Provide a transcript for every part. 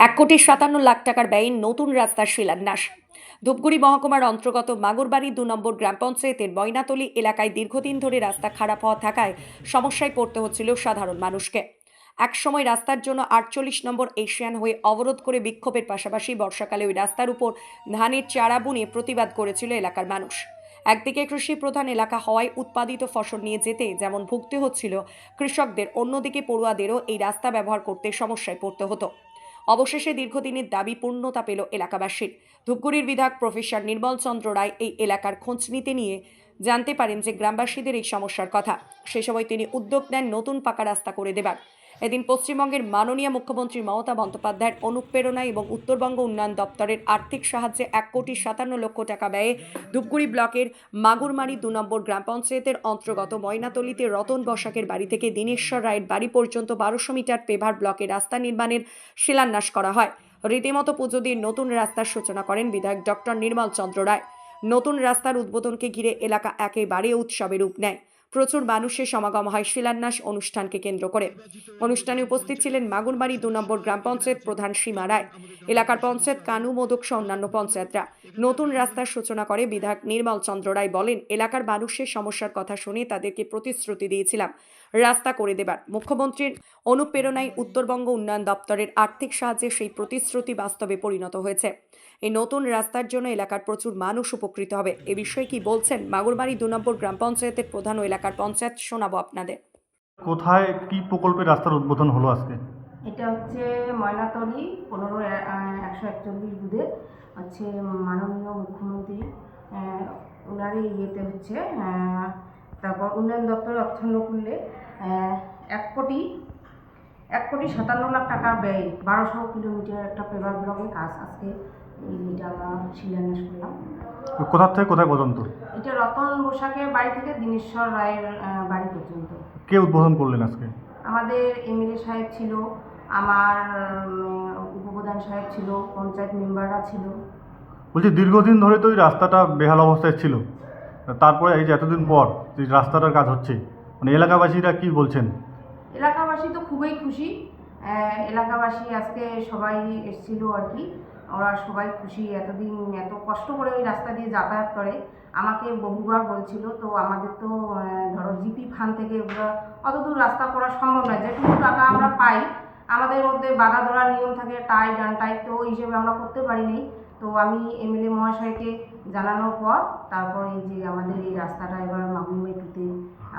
এক কোটি সাতান্ন লাখ টাকার ব্যয়ে নতুন রাস্তার শিলান্যাস। ধূপগুড়ি মহকুমার অন্তর্গত মাগুরবাড়ি দু নম্বর গ্রাম পঞ্চায়েতের ময়নাতলী এলাকায় দীর্ঘদিন ধরে রাস্তা খারাপ হওয়া থাকায় সমস্যায় পড়তে হচ্ছিল সাধারণ মানুষকে। এক সময় রাস্তার জন্য আটচল্লিশ নম্বর এশিয়ান হয়ে অবরোধ করে বিক্ষোভের পাশাপাশি বর্ষাকালে ওই রাস্তার উপর ধানের চারা বুনে প্রতিবাদ করেছিল এলাকার মানুষ। একদিকে কৃষি প্রধান এলাকা হওয়ায় উৎপাদিত ফসল নিয়ে যেতে যেমন ভুগতে হচ্ছিল কৃষকদের, অন্যদিকে পড়ুয়াদেরও এই রাস্তা ব্যবহার করতে সমস্যায় পড়তে হতো। অবশেষে দীর্ঘদিনের দাবি পূর্ণতা পেল এলাকাবাসীর। ধূপগুড়ির বিধায়ক প্রফেসর নির্মল চন্দ্র রায় এই এলাকার খোঁজ নিতে নিয়ে জানতে পারেন যে গ্রামবাসীদের এই সমস্যার কথা। সে সময় তিনি উদ্যোগ নেন নতুন পাকা রাস্তা করে দেবার। এদিন পশ্চিমবঙ্গের মাননীয় মুখ্যমন্ত্রী মমতা বন্দ্যোপাধ্যায়ের অনুপ্রেরণা এবং উত্তরবঙ্গ উন্নয়ন দপ্তরের আর্থিক সাহায্যে এক কোটি সাতান্ন লক্ষ টাকা ব্যয়ে ধূপগুড়ি ব্লকের মাগুরমারি দু নম্বর গ্রাম পঞ্চায়েতের অন্তর্গত ময়নাতলিতে রতন বসাকের বাড়ি থেকে দীনেশ্বর রায়ের বাড়ি পর্যন্ত বারোশো মিটার পেভার ব্লকে রাস্তা নির্মাণের শিলান্যাস করা হয়। রীতিমতো পুজো দিয়ে নতুন রাস্তার সূচনা করেন বিধায়ক ডক্টর নির্মল চন্দ্র রায়। নতুন রাস্তার উদ্বোধনকে ঘিরে এলাকা একেবারে উৎসবে রূপ নেয়। প্রচুর মানুষের সমাগম হয় শিলান্যাস অনুষ্ঠানকে কেন্দ্র করে। অনুষ্ঠানে উপস্থিত ছিলেন মাগুরবাড়ি দু নম্বর গ্রাম পঞ্চায়েত প্রধান সীমা রায়, এলাকার পঞ্চায়েত কানু মোদক সহ অন্যান্য পঞ্চায়েতরা। নতুন রাস্তার সূচনা করে বিধায়ক নির্মল চন্দ্র রায় বলেন, এলাকার মানুষের সমস্যার কথা শুনে তাদেরকে প্রতিশ্রুতি দিয়েছিলাম, রাস্তা করে দেবার। মুখ্যমন্ত্রীর অনুপ্রেরণায় উত্তরবঙ্গ উন্নয়ন দপ্তরের আর্থিক সাহায্যে সেই প্রতিশ্রুতি বাস্তবে পরিণত হয়েছে। এই নতুন রাস্তার জন্য এলাকার প্রচুর মানুষ উপকৃত হবে। এ বিষয়ে কি বলছেন মাগুরবাড়ি দু নম্বর গ্রাম পঞ্চায়েতের প্রধান ও এলাকার পঞ্চায়েত শোনাবো আপনাদের। কোথায় কি প্রকল্পে রাস্তার উদ্বোধন হলো আজকে? এটা হচ্ছে ময়নাতলি পনেরো একশো একচল্লিশ বুধে হচ্ছে মাননীয় মুখ্যমন্ত্রী ওনারই ইয়েতে হচ্ছে তারপর উন্নয়ন দপ্তরের অর্থানুকূল্যে এক কোটি এক কোটি সাতান্ন লাখ টাকা ব্যয় বারোশো কিলোমিটার একটা পেপার ব্লকের কাজ আজকে এইটা আমরা শিলান্যাস করলাম। কোথা থেকে কোথায় পর্যন্ত? এটা রতন বসাকের বাড়ি থেকে দীনেশ্বর রায়ের বাড়ি পর্যন্ত। কে উদ্বোধন করলেন আজকে? আমাদের এমএলএ সাহেব ছিল আমার উপপ্রধান সাহেব ছিল পঞ্চায়েত মেম্বাররা ছিল। বলছি দীর্ঘদিন ধরে তো এই রাস্তাটা বেহাল অবস্থায় ছিল। তারপরে এই যে এতদিন পর যে রাস্তাটার কাজ হচ্ছে মানে এলাকাবাসীরা কি বলছেন? এলাকাবাসী তো খুবই খুশি। এলাকাবাসী আজকে সবাই এসেছিল আর কি। ওরা সবাই খুশি এতদিন এত কষ্ট করে ওই রাস্তা দিয়ে যাতায়াত করে। আমাকে বহুবার বলছিল তো আমাদের তো ধরো জিপি ফান থেকে অত দূর রাস্তা করা সম্ভব নয়। যেটুকু টাকা আমরা পাই আমাদের মধ্যে বাধা ধরার নিয়ম থাকে টাই ডান টাই তো ওই হিসেবে আমরা করতে পারিনি। তো আমি এমএলএ মহাশয়কে জানানোর পর তারপর এই যে আমাদের এই রাস্তাটা এবার টুতে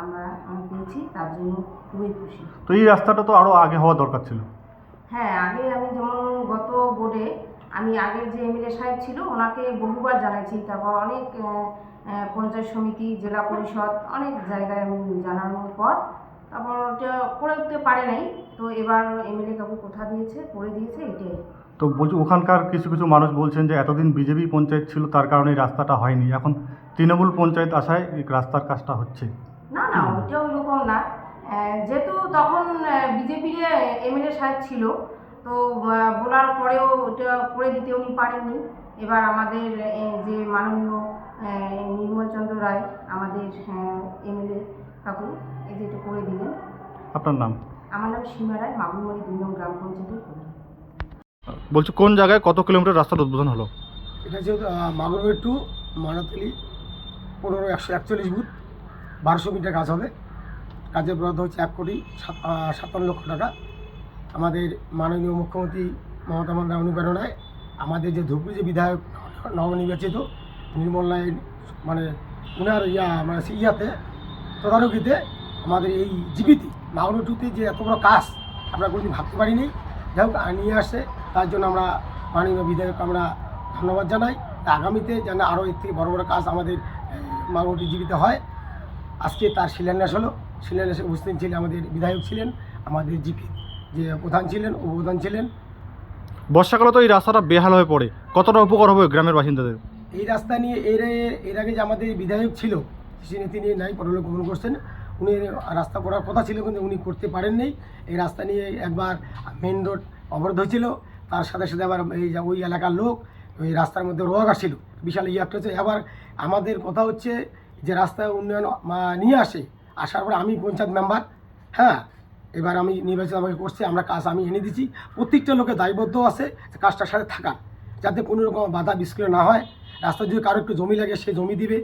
আমরা পেয়েছি তার জন্য খুবই খুশি। তো এই রাস্তাটা তো আরও আগে হওয়া দরকার ছিল। হ্যাঁ আগে আমি যেমন গত বোর্ডে আমি আগের যে এমএলএ সাহেব ছিল ওনাকে বহুবার জানাইছি তারপর অনেক পঞ্চায়েত সমিতি জেলা পরিষদ অনেক জায়গায় আমি জানানোর পর তারপর ওটা করে উঠতে পারে নাই। তো এবার এমএলএ কাকু কোথা দিয়েছে করে দিয়েছে এটাই। তো বলছি ওখানকার কিছু কিছু মানুষ বলছেন যে এতদিন বিজেপি পঞ্চায়েত ছিল তার কারণে রাস্তাটা হয়নি। এখন তৃণমূল পঞ্চায়েত আসায় রাস্তার কাজটা হচ্ছে। না না ওইটা ওই রকম না। যেহেতু তখন বিজেপির এমএলএ সাহেব ছিল তো বলার পরেও ওটা করে দিতে উনি পারেননি। এবার আমাদের যে মাননীয় নির্মলচন্দ্র রায় আমাদের এমএলএ কাকু যে এটা করে দিলেন। আপনার নাম? আমার নাম সীমা রায় মাগুরমারি দুই নং গ্রাম পঞ্চায়েতের। বলছি কোন জায়গায় কত কিলোমিটার রাস্তার উদ্বোধন হলো? এটা হচ্ছে মাগুরবের টু ময়নাতলি পনেরো একশো একচল্লিশ বুথ বারোশো মিটার কাজ হবে। কাজের বরাদ্দ হচ্ছে এক কোটি সাত- সাতান্ন লক্ষ টাকা। আমাদের মাননীয় মুখ্যমন্ত্রী মমতা বন্দ্যোপাধ্যায় অনুপ্রেরণায় আমাদের যে ধুপগুড়ি যে বিধায়ক নবনির্বাচিত নির্মল রায় মানে উনার ইয়া মানে ইয়াতে তদারকিতে আমাদের এই জীবিতি টুতে যে এত বড় কাজ আমরা কোনোদিন ভাবতে পারিনি। যাই হোক নিয়ে আসছে তার জন্য আমরা মাননীয় বিধায়ক আমরা ধন্যবাদ জানাই। তা আগামীতে যেন আরও এর থেকে বড় বড় কাজ আমাদের মাগুরটি জীবিত হয়। আজকে তার শিলান্যাস হলো। শিলান্যাসে উপস্থিত ছিলেন আমাদের বিধায়ক ছিলেন, আমাদের জিপি যে প্রধান ছিলেন উপপ্রধান ছিলেন। বর্ষাকালে তো এই রাস্তাটা বেহাল হয়ে পড়ে। কতটা উপকার হবে গ্রামের বাসিন্দাদের? এই রাস্তা নিয়ে এর এর আগে যে আমাদের বিধায়ক ছিল তিনি তিনি নাই পরলোক গমন করছেন। উনি রাস্তা করার কথা ছিল কিন্তু উনি করতে পারেননি এই রাস্তা নিয়ে একবার মেন রোড অবরোধ হয়েছিল। তার সাথে সাথে আবার এই ওই এলাকার লোক ওই রাস্তার মধ্যে রোগ আসছিল। বিশাল ইয়ে একটা হচ্ছে আবার আমাদের কথা হচ্ছে যে রাস্তা উন্নয়ন নিয়ে আসে। আসার পরে আমি পঞ্চায়েত মেম্বার হ্যাঁ এবার আমি নির্বাচন আমাকে করছে আমরা কাজ আমি এনে দিচ্ছি প্রত্যেকটা লোকে দায়বদ্ধ আছে যে কাজটার সাথে থাকার যাতে কোনো রকম বাধা বিস্কুল না হয়। রাস্তায় যদি কারও একটু জমি লাগে সে জমি দিবে।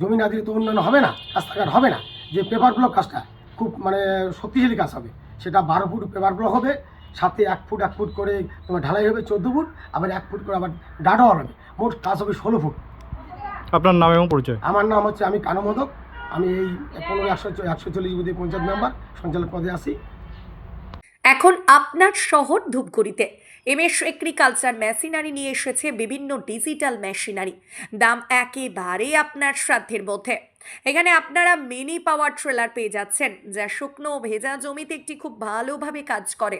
জমি না দিলে তো উন্নয়ন হবে না রাস্তাঘাট হবে না। যে পেপার ব্লক কাজটা খুব মানে শক্তিশালী কাজ হবে সেটা বারো ফুট পেপার ব্লক হবে সাথে এক ফুট এক ফুট করে তোমার ঢালাই হবে চোদ্দ ফুট আবার এক ফুট করে আবার গাঢ় হবে। মোট কাজ হবে ষোলো ফুট। আপনার নাম এবং পরিচয়? আমার নাম হচ্ছে আমি কানু মোদক। আমি এই পনেরো একশো একশো চল্লিশ বুধি পঞ্চায়েত মেম্বার, সঞ্চালক পদে আছি। এখন আপনার শহর ধূপগুড়িতে। এমএস এগ্রিকালচার মেশিনারি নিয়ে এসেছে বিভিন্ন ডিজিটাল মেশিনারি। দাম একেবারে আপনার সাধ্যের মধ্যে। এখানে আপনারা মিনি পাওয়ার ট্রেলার পেয়ে যাচ্ছেন, যা শুকনো ভেজা জমিতে একটি খুব ভালোভাবে কাজ করে।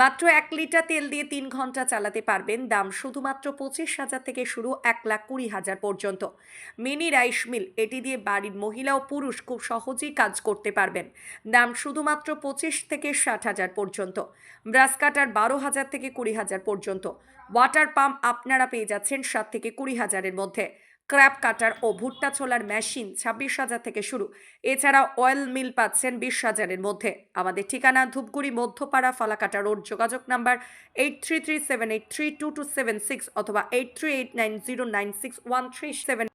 মাত্র এক লিটার তেল দিয়ে তিন ঘণ্টা চালাতে পারবেন। দাম শুধুমাত্র পঁচিশ হাজার থেকে শুরু এক লাখ কুড়ি হাজার পর্যন্ত। মিনি রাইস মিল, এটি দিয়ে বাড়ির মহিলা ও পুরুষ খুব সহজেই কাজ করতে পারবেন। দাম শুধুমাত্র পঁচিশ থেকে ষাট হাজার পর্যন্ত। ব্রাশ কাটার বারো হাজার থেকে কুড়ি হাজার পর্যন্ত। ওয়াটার পাম্প আপনারা পেয়ে যাচ্ছেন সাত থেকে কুড়ি হাজারের মধ্যে। ক্র্যাপ কাটার ও ভুট্টা ছোলার মেশিন ছাব্বিশ হাজার থেকে শুরু। এছাড়া অয়েল মিল পাচ্ছেন বিশ হাজারের মধ্যে। আমাদের ঠিকানা ধূপগুড়ি, মধ্যপাড়া, ফালাকাটা রোড, যোগাযোগ number eight three three seven eight three two two seven six অথবা eight three eight nine zero nine six one three seven